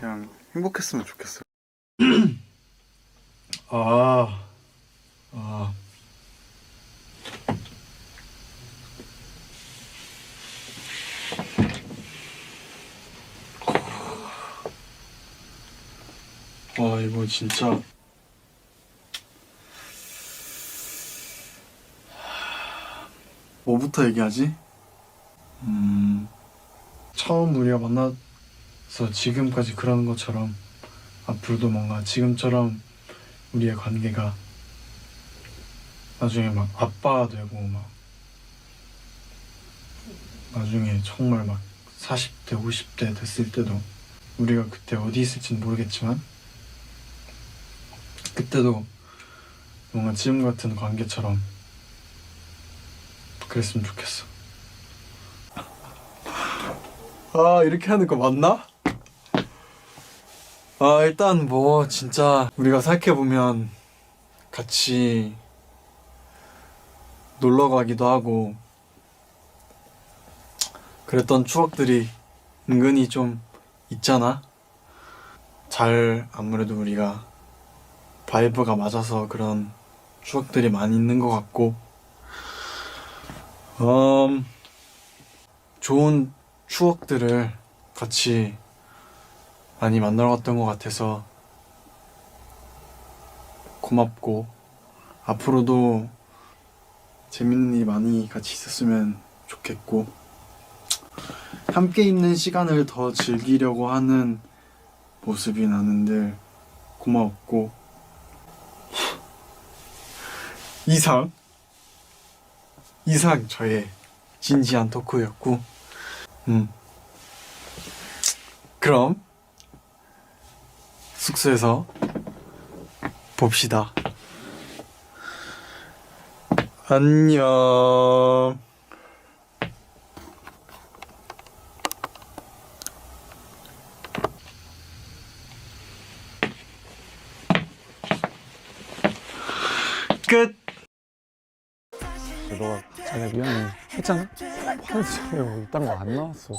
그냥 행복했으면 좋겠어요. 아, 아. 와, 이거 진짜. 뭐부터 얘기하지? 음, 처음 우리가 만 나서 지금까지 그러는 것처럼 앞으로도 뭔가 지금처럼 우리의 관계가 나중에 막 아빠 되고 막 나중에 정말 막 40대, 50대 됐을 때도 우리가 그때 어디 있을지는 모르겠지만 그때도 뭔가 지금 같은 관계처럼 그랬으면 좋겠어. 아 이렇게 하는 거 맞나? 아 일단 뭐 진짜 우리가 생각해 보면 같이 놀러 가기도 하고 그랬던 추억들이 은근히 좀 있잖아. 잘 아무래도 우리가 바이브가 맞아서 그런 추억들이 많이 있는 것 같고, 음, 좋은 추억들을 같이 많이 만들어 갔던 것 같아서 고맙고 앞으로도 재밌는 일이 많이 같이 있었으면 좋겠고 함께 있는 시간을 더 즐기려고 하는 모습이 나는 늘 고마웠고 이상 이상 저의 진지한 토크였고 음. 그럼 숙소에서 봅시다. 안녕. 끝. 너가 자기가 미안해 했잖아? 화내지 말고 이딴 거 안 나왔어